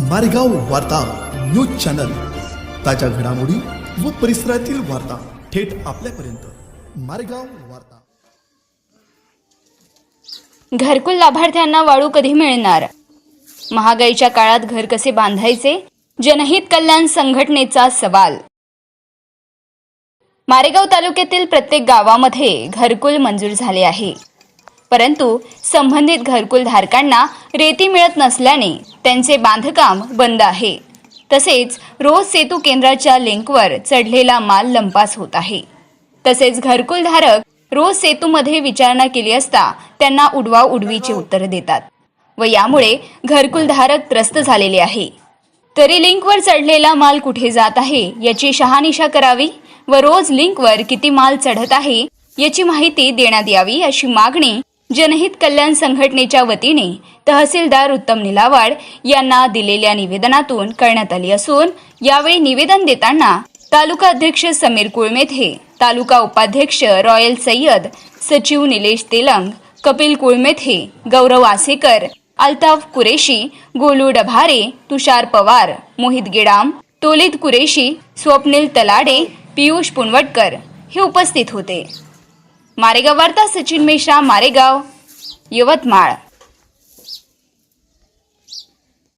मारेगाव वार्ता news channel. ताज्या घडामोडी व परिसरातील वार्ता थेट आपल्यापर्यंत. मारेगाव वार्ता. घरकुल लाभार्थ्यांना वाळू कधी मिळणार? महागाईच्या काळात घर कसे बांधायचे? जनहित कल्याण संघटनेचा सवाल. मारेगाव तालुक्यातील प्रत्येक गावामध्ये घरकुल मंजूर झाले आहे. परंतु संबंधित घरकुल धारकांना रेती मिळत नसल्याने त्यांचे बांधकाम बंद आहे. तसेच रोज सेतू केंद्राच्या लिंकवर चढलेला माल लंपास होत आहे. तसेच घरकुल धारक रोज सेतूमध्ये विचारणा केली असता त्यांना उडवा उडवीचे उत्तर देतात व यामुळे घरकुल धारक त्रस्त झालेले आहे. तरी लिंकवर चढलेला माल कुठे जात आहे याची शहानिशा करावी व रोज लिंकवर किती माल चढत आहे याची माहिती देण्यात यावी अशी मागणी जनहित कल्याण संघटनेच्या वतीने तहसीलदार उत्तम निलावाड यांना दिलेल्या निवेदनातून करण्यात आली असून यावेळी निवेदन देताना तालुका अध्यक्ष समीर कुळमेथे तालुका उपाध्यक्ष रॉयल सय्यद सचिव निलेश तेलंग कपिल कुळमेथे गौरव आसेकर अल्ताफ कुरेशी गोलू डभारे तुषार पवार मोहित गेडाम तोलित कुरेशी स्वप्नील तलाडे पियुष पुनवटकर हे उपस्थित होते. मारेगाव वार्ता सचिन मेश्राम मारेगाव. यवतमाळ.